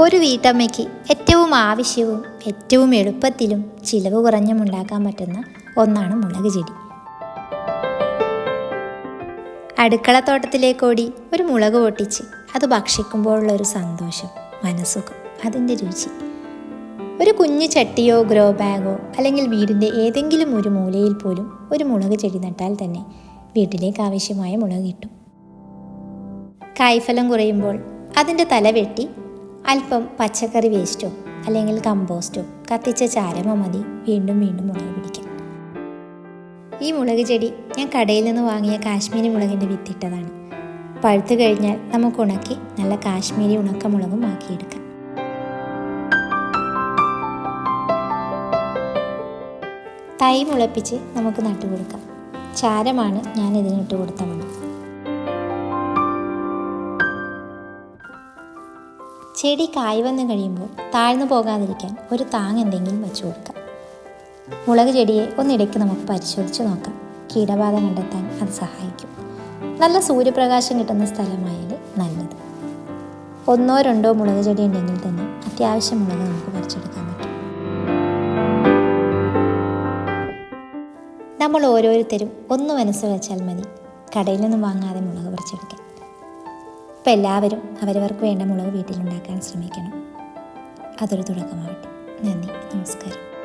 ഒരു വീട്ടമ്മയ്ക്ക് ഏറ്റവും ആവശ്യവും ഏറ്റവും എളുപ്പത്തിലും ചിലവ് കുറഞ്ഞും ഉണ്ടാക്കാൻ പറ്റുന്ന ഒന്നാണ് മുളക് ചെടി. അടുക്കളത്തോട്ടത്തിലേക്കോടി ഒരു മുളക് പൊട്ടിച്ച് അത് ഭക്ഷിക്കുമ്പോഴുള്ള ഒരു സന്തോഷം മനസ്സുഖം അതിന്റെ രുചി. ഒരു കുഞ്ഞു ചട്ടിയോ ഗ്രോ ബാഗോ അല്ലെങ്കിൽ വീടിന്റെ ഏതെങ്കിലും ഒരു മൂലയിൽ പോലും ഒരു മുളക് ചെടി നട്ടാൽ തന്നെ വീട്ടിലേക്ക് ആവശ്യമായ മുളക് കിട്ടും. കായ്ഫലം കുറയുമ്പോൾ അതിന്റെ തല വെട്ടി അല്പം പച്ചക്കറി വേസ്റ്റോ അല്ലെങ്കിൽ കമ്പോസ്റ്റോ കത്തിച്ച ചാരമോ മതി വീണ്ടും വീണ്ടും മുളക് പിടിക്കാൻ. ഈ മുളക് ചെടി ഞാൻ കടയിൽ നിന്ന് വാങ്ങിയ കാശ്മീരി മുളകിന്റെ വിത്തിട്ടതാണ്. പഴുത്തു കഴിഞ്ഞാൽ നമുക്ക് ഉണക്കി നല്ല കാശ്മീരി ഉണക്കമുളകും ആക്കിയെടുക്കാം. തൈ മുളപ്പിച്ച് നമുക്ക് നട്ടുകൊടുക്കാം ചാരമാണ് ഞാൻ ഇതിനിട്ട് കൊടുത്ത മണം. ചെടി കായ് വന്നു കഴിയുമ്പോൾ താഴ്ന്നു പോകാതിരിക്കാൻ ഒരു താങ് എന്തെങ്കിലും വെച്ചു കൊടുക്കാം. മുളക് ചെടിയെ ഒന്നിടയ്ക്ക് നമുക്ക് പരിശോധിച്ച് നോക്കാം. കീടബാധ കണ്ടെത്താൻ അത് സഹായിക്കും. നല്ല സൂര്യപ്രകാശം കിട്ടുന്ന സ്ഥലമായാൽ നല്ലത്. ഒന്നോ രണ്ടോ മുളക് ചെടി ഉണ്ടെങ്കിൽ തന്നെ അത്യാവശ്യം മുളക് നമുക്ക് നമ്മൾ ഓരോരുത്തരും ഒന്ന് മനസ്സ് വെച്ചാൽ മതി. കടയിൽ നിന്നും വാങ്ങാതെ മുളക് പറിച്ചെടുക്കാൻ. അപ്പോൾ എല്ലാവരും അവരവർക്ക് വേണ്ട മുളക് വീട്ടിലുണ്ടാക്കാൻ ശ്രമിക്കണം. അതൊരു തുടക്കമാവട്ടെ. നന്ദി. നമസ്കാരം.